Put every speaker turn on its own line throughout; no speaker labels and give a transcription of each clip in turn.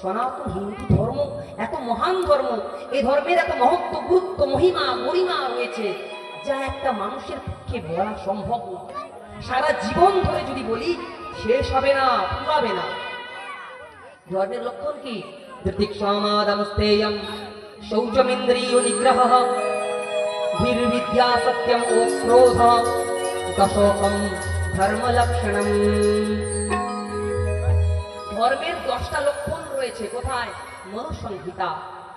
সনাতন হিন্দু ধর্ম, এত মহান ধর্ম এই ধর্মের এত মহত্ব, গুরুত্ব, মহিমা গরিমা রয়েছে, যা একটা মানুষের পক্ষে বলা সম্ভব না সারা জীবন ধরে যদি বলি, শেষ হবে না, পুরাবে না। ধর্মের লক্ষণ কি? ধৃতিক্ষমাদমস্তেয়ম শৌচমিন্দ্রিয় নিগ্রহ ধীর্বিদ্যা সত্যম ও ক্রোধ, দশকম ধর্মলক্ষণম। ধর্মের দশটা লক্ষণ রয়েছে। কোথায়? মনুসংহিতা।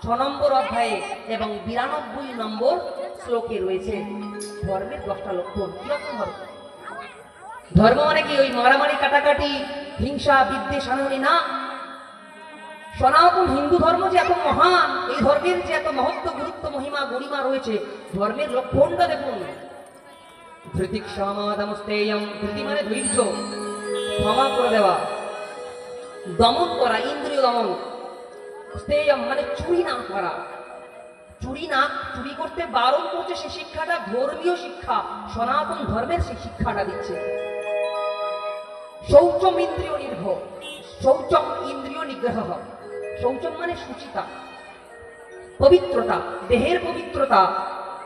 ছ নম্বর অধ্যায়ে এবং বিরানব্বই নম্বর শ্লোকে রয়েছে ধর্মের দশটা লক্ষণ। কীরকম ধর্ম ধর্ম মানে কি? ওই মারামারি, কাটাকাটি, হিংসা, বিদ্বেষ, আনন্দি, না? সনাতন হিন্দু ধর্ম যে এত মহান, এই ধর্মের যে এত মহত্ব, গুরুত্ব, মহিমা, গরিমা রয়েছে, ধর্মের লক্ষণটা দেখুন। ধৃতিক সমাদমস্তেয়ম, ধৃতি মানে ধৈর্য, ক্ষমা করে দেওয়া। দমন করা, ইন্দ্রিয় দমন। মানে চুরি না করা। চুরি না, চুরি করতে বারণ করছে সে শিক্ষাটা, ধর্মীয় শিক্ষা, সনাতন ধর্মের সেই শিক্ষাটা দিচ্ছে। শৌচম ইন্দ্রিয় নির্ভর শৌচম ইন্দ্রিয় নিগ্রহ। শৌচম মানে সুচিতা, পবিত্রতা, দেহের পবিত্রতা,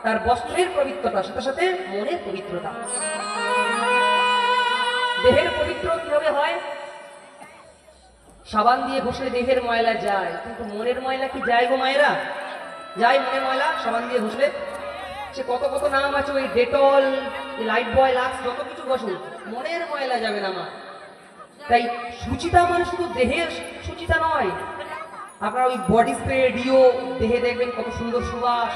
তার বস্ত্রের পবিত্রতা, সাথে সাথে মনের পবিত্রতা। দেহের পবিত্র কীভাবে হয়? সাবান দিয়ে ঘষলে দেহের ময়লা যায়, কিন্তু মনের ময়লা কি যায় গো মায়েরা? যায় মনের ময়লা? সাবান দিয়ে ঘষলে সে কত কত নাম আছে, ওই ডেটল লাইফ বয়, লাক্স, যত কিছু ঘষুন মনের ময়লা যাবে না মা। তাই সুচিতা মানে শুধু দেহের সুচিতা নয়, আপনার ওই বডি স্প্রে, ডিও, দেহে দেখবেন কত সুন্দর সুবাস,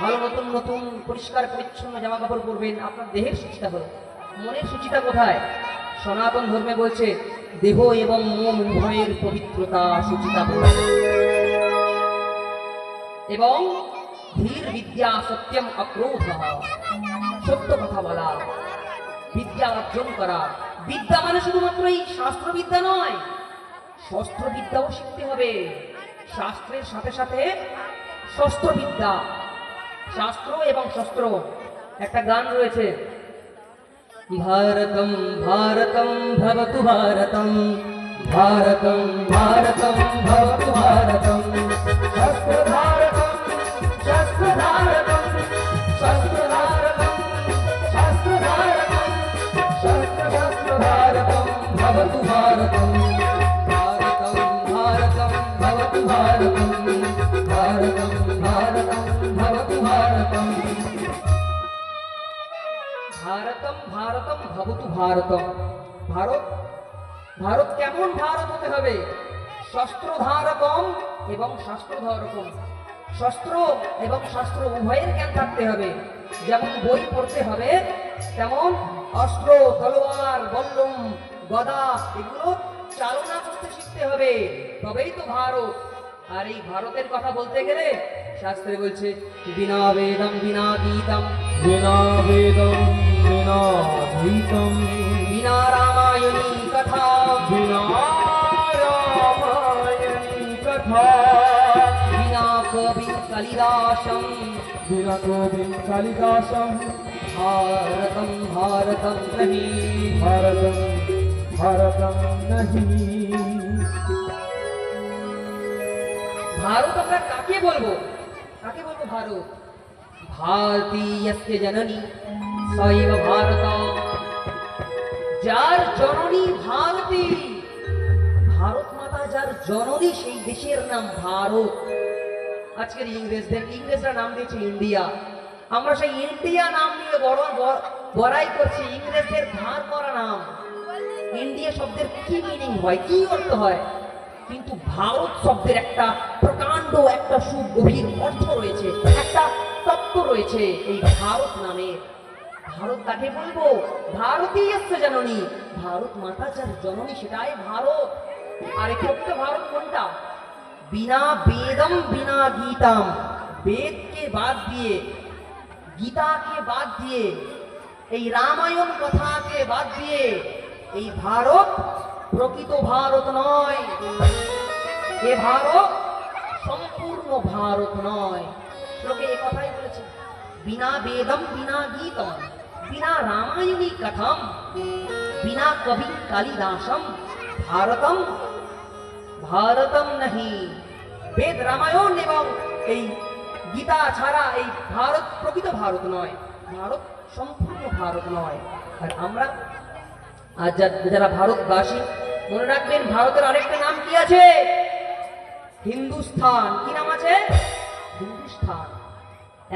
ভালো নতুন নতুন, পরিষ্কার, পরিচ্ছন্ন জামা কাপড় পরবেন, আপনার দেহের সুচিতা হলো মনের সুচিতা কোথায়? সনাতন ধর্মে বলছে দেহ এবং মন উভয়ের পবিত্রতা সুচিতা এবং ধীর বিদ্যা সত্যম অক্রোধ সত্য কথা বলা। বিদ্যা অর্জন করা। বিদ্যা মানে শুধুমাত্র এই শাস্ত্রবিদ্যা নয়। শস্ত্রবিদ্যাও শিখতে হবে। শাস্ত্রের সাথে সাথে শস্ত্রবিদ্যা। শাস্ত্র এবং শস্ত্র। একটা গান রয়েছে। भारतं भारतं भवतु भारतं। भारतं भारतं भवतु भारतम् भारतं भारतं। भवतु भारतम् ভারতম ভারতম, ভবতু ভারতম। ভারত ভারত কেমন ভারত হতে হবে? শস্ত্রধারকম এবং শাস্ত্র ধারকম শস্ত্র এবং শাস্ত্র উভয়ের জ্ঞান থাকতে হবে। যেমন বই পড়তে হবে, তেমন অস্ত্র, তলোয়ার, বল্লম, গদা এগুলো চালনা করতে শিখতে হবে। তবেই তো ভারত। আর এই ভারতের কথা বলতে গেলে শাস্ত্রে বলছে, বিনা বেদম, বিনা গীতম।
বিনা বেদম। गीतं
বিনা রামায়ণী কথা
विना रामायणी कथा
বিনা কবি কালিদাসম
विना गोविन्द कालिदासं
ভারতম ভারতম নহি
भारतं भारतं नहि
ভারত আমরা কাকে বলবো কাকে বলবো ভারত ভারতীয়স্য জননী সৈব ভারত যার জননী ভারতী। ভারত মাতা যার জননী, সেই দেশের নাম ভারত। আজকের ইংরেজদের, ইংরেজরা নাম দিয়েছে ইন্ডিয়া। আমরা সেই ইন্ডিয়া নাম নিয়ে বড় বড়াই করছি, ইংরেজদের ধার করা নাম। ইন্ডিয়া শব্দের কি মিনিং হয়, কি অর্থ হয়? কিন্তু ভারত শব্দের একটা প্রকাণ্ড, একটা সুগভীর অর্থ রয়েছে, একটা তত্ত্ব রয়েছে এই ভারত নামে ভারত কাকে বলব? ভারতীয় জননী। ভারত মাতা যার জননী, সেটাই ভারত। আর প্রকৃত ভারত কোনটা? বিনা বেদম, বিনা গীতাম। বেদকে বাদ দিয়ে, গীতাকে বাদ দিয়ে, এই রামায়ণ কথাকে বাদ দিয়ে, এই ভারত প্রকৃত ভারত নয়। এ ভারত সম্পূর্ণ ভারত নয়। শ্লোকে এ কথাই বলেছে, বিনা বেদম, বিনা গীতম। বিনা রামায়ণী কথম, বিনা কবি কালিদাসম, ভারতম ভারতম নাহি। বেদ রামায়ণ এবং এই গীতা ছাড়া এই ভারত প্রকৃত ভারত নয়, ভারত সম্পূর্ণ ভারত নয়। আর আমরা আর যারা ভারতবাসী, মনে রাখবেন ভারতের আরেকটা নাম কি আছে? হিন্দুস্থান। কি নাম আছে? হিন্দুস্থান।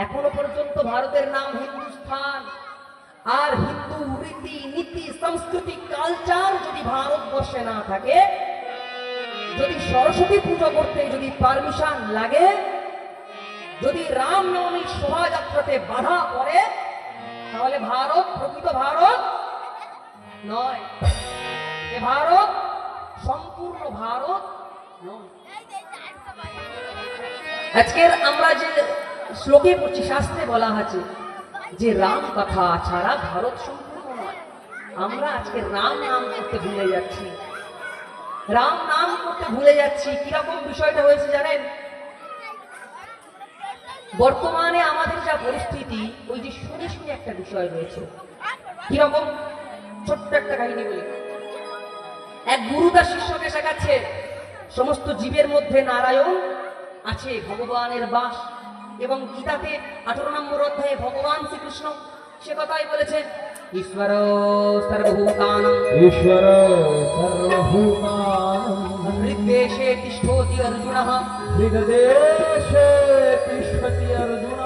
এখনও পর্যন্ত ভারতের নাম হিন্দুস্থান। আর হিন্দু রীতি নীতি সংস্কৃতি কালচার যদি ভারতবর্ষে না থাকে, যদি সরস্বতী পুজো করতে যদি পারমিশন লাগে, যদি রামনবমীর শোভাযাত্রাতে বাধা পড়ে, তাহলে ভারত প্রকৃত ভারত নয়। এ ভারত সম্পূর্ণ ভারত আজকের আমরা যে শ্লোকে পড়ছি, শাস্ত্রে বলা আছে যে রাম কথা ছাড়া ভারত সম্পূর্ণ নয়। আমরা আজকে রাম নাম করতে ভুলে যাচ্ছি। রাম নাম করতে ভুলে যাচ্ছি। কীরকম বিষয়টা হয়েছে জানেন? বর্তমানে আমাদের যা পরিস্থিতি, ওই যে শুনে শুনে একটা বিষয় রয়েছে। কীরকম? ছোট্ট একটা কাহিনী বলি। এক গুরু তার শিষ্যকে শেখাচ্ছে, সমস্ত জীবের মধ্যে নারায়ণ আছে, ভগবানের বাস। এবং গীতাতে আঠারো নম্বর অধ্যায়ে ভগবান শ্রীকৃষ্ণ সে কথাই বলেছেন ঈশ্বর সর্বভূতান
ঈশ্বর সর্বভূতান
হৃদ্দেশে তিষ্ঠতি অর্জুন
হৃদ্দেশে তিষ্ঠতি অর্জুন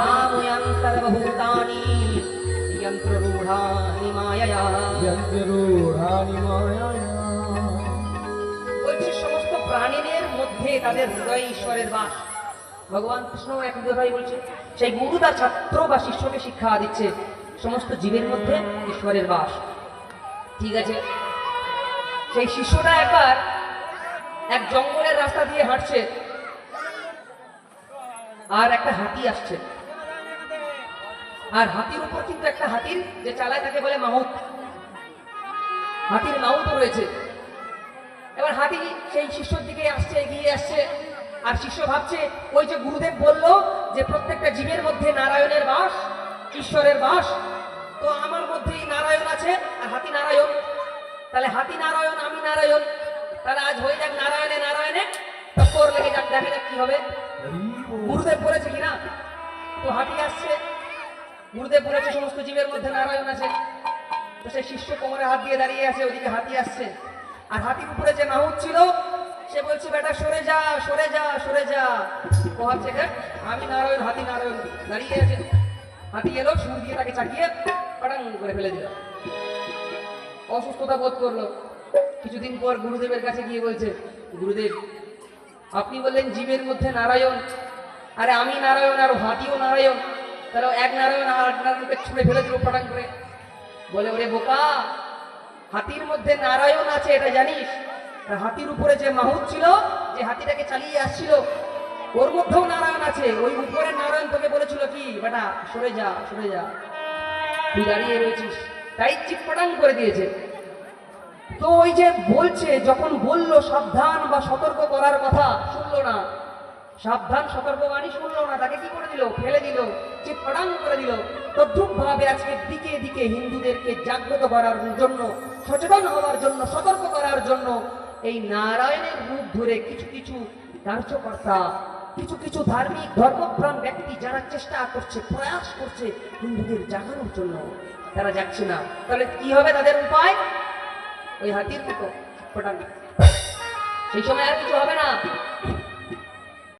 নাময়ং সর্বভূতানি যন্ত্ররূঢ়ানি মায়য়া
যন্ত্ররূঢ়ানি
বলছে সমস্ত প্রাণীদের মধ্যে তাদের হৃদয় ঈশ্বরের বাস। ভগবান কৃষ্ণ এক ভাই বলছে, সেই গুরু তার ছাত্র বা শিষ্যকে শিক্ষা দিচ্ছে। সমস্ত জীবের মধ্যে ঈশ্বরের বাস। ঠিক আছে? সেই শিষ্যটা একবার এক জঙ্গলের রাস্তা দিয়ে হাঁটছে। আর একটা হাতি আসছে। আর হাতির উপর কিন্তু একটা হাতির যে চালায় তাকে বলে মাহুত হাতির মাহুতও রয়েছে। এবার হাতি সেই শিষ্যর দিকে আসছে, এগিয়ে আসছে। আর শিষ্য ভাবছে, ওই যে গুরুদেব বলল যে প্রত্যেকটা জীবের মধ্যে নারায়ণের বাস, ঈশ্বরের বাস। তো আমার মধ্যেই নারায়ণ আছে আর হাতি নারায়ণ। তাহলে হাতি নারায়ণ, আমি নারায়ণ। তাহলে আজ হয়ে যাক নারায়ণে নারায়ণে। টক্কর লেগে যাক, দেখা যাক কি হবে। গুরুদেব বলেছে কিনা তো হাতি আসছে। গুরুদেব বলেছে, সমস্ত জীবের মধ্যে নারায়ণ আছে। তো সেই শিষ্য কোমরে হাত দিয়ে দাঁড়িয়ে আছে, ওদিকে হাতি আসছে। আর হাতির উপরে যে মাহুত ছিল সে বলছে, বেটা, সরে যা সরে যা সরে যা। ও ভাবছে আমি নারায়ণ, হাতি নারায়ণ। দাঁড়িয়ে আছে, হাতি এলো, সুর দিয়ে তাকে চাকিয়ে পাটাং করে ফেলে দিল। অসুস্থতা বোধ করল। কিছুদিন পর গুরুদেবের কাছে গিয়ে বলছে, গুরুদেব, আপনি বললেন জীবের মধ্যে নারায়ণ। আরে আমি নারায়ণ, আর হাতিও নারায়ণ। তাহলে এক নারায়ণ আর এক নারায়ণকে ছুঁড়ে ফেলে দিল পাটাং করে। বলে, ওরে বোকা, হাতির মধ্যে নারায়ণ আছে, এটা জানিস? হাতির উপরে যে মাহুত ছিল, যে হাতিটাকে চালিয়ে আসছিল, ওর মধ্যেও নারায়ণ আছে। ওই উপরে নারায়ণ তোকে বলেছিল কি, বেটা, সরে যা সরে যা। তুই দাঁড়িয়ে রয়েছিস। তাই চিৎপটাং করে দিয়েছে। তো ওই যে বলছে, যখন বলল, সাবধান বা সতর্ক করার কথা, শুনলো না। সাবধান সতর্ক বাণী শুনলো না। তাকে কি করে দিল? ফেলে দিল। চিৎপটাং করে দিল। তদ্রুপ ভাবে আজকে দিকে দিকে হিন্দুদেরকে জাগ্রত করার জন্য, সচেতন হওয়ার জন্য, সতর্ক করার জন্য এই নারায়ণের রূপ ধরে কিছু কিছু কার্যকর্তা কিছু কিছু ধার্মিক ধর্মপ্রাণ ব্যক্তি যারা চেষ্টা করছে, প্রয়াস করছে হিন্দুদের জাগানোর জন্য, তারা যাচ্ছে না। তাহলে কি হবে তাদের উপায়? ওই হাতির মতো সেই সময় আর কিছু হবে না।